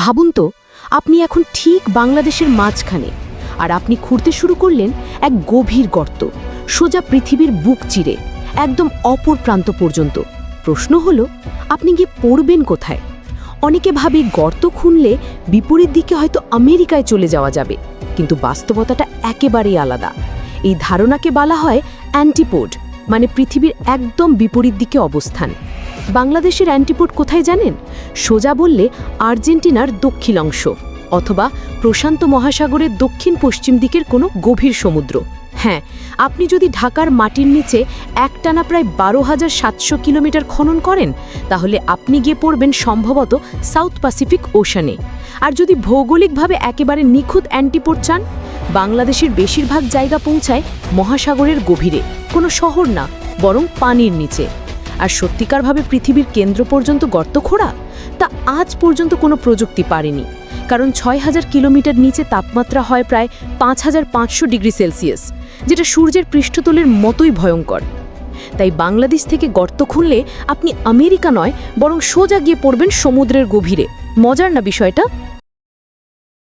ভাবুন তো, আপনি এখন ঠিক বাংলাদেশের মাঝখানে, আর আপনি খুঁড়তে শুরু করলেন এক গভীর গর্ত, সোজা পৃথিবীর বুক চিরে, একদম অপর প্রান্ত পর্যন্ত। প্রশ্ন হলো, আপনি গিয়ে পড়বেন কোথায়? অনেকে ভাবে গর্ত খুনলে বিপরীত দিকে হয়তো আমেরিকায় চলে যাওয়া যাবে, কিন্তু বাস্তবতাটা একেবারেই আলাদা। এই ধারণাকে বলা হয় অ্যান্টিপোড মানে পৃথিবীর একদম বিপরীত দিকে অবস্থান। বাংলাদেশের অ্যান্টিপোড কোথায় জানেন? সোজা বললে আর্জেন্টিনার দক্ষিণ অংশ, অথবা প্রশান্ত মহাসাগরের দক্ষিণ পশ্চিম দিকের কোনো গভীর সমুদ্র। হ্যাঁ আপনি যদি ঢাকার মাটির নিচে একটানা প্রায় বারো হাজার সাতশো কিলোমিটার খনন করেন, তাহলে আপনি গিয়ে পড়বেন সম্ভবত সাউথ প্যাসিফিক ওশানে। আর যদি ভৌগোলিকভাবে একেবারে নিখুঁত অ্যান্টিপোড চান, বাংলাদেশের বেশিরভাগ জায়গা পৌঁছায় মহাসাগরের গভীরে, কোনো শহর না, বরং পানির নিচে। আর সত্যিকারভাবে পৃথিবীর কেন্দ্র পর্যন্ত গর্ত খোঁড়া? তা আজ পর্যন্ত কোনো প্রযুক্তি পারেনি। কারণ ছয় হাজার কিলোমিটার নিচে তাপমাত্রা হয় প্রায় পাঁচ হাজার পাঁচশো ডিগ্রি সেলসিয়াস, যেটা সূর্যের পৃষ্ঠতলের মতোই ভয়ঙ্কর। তাই বাংলাদেশ থেকে গর্ত খুললে আপনি আমেরিকা নয়, বরং সোজা গিয়ে পড়বেন সমুদ্রের গভীরে। মজার না বিষয়টা?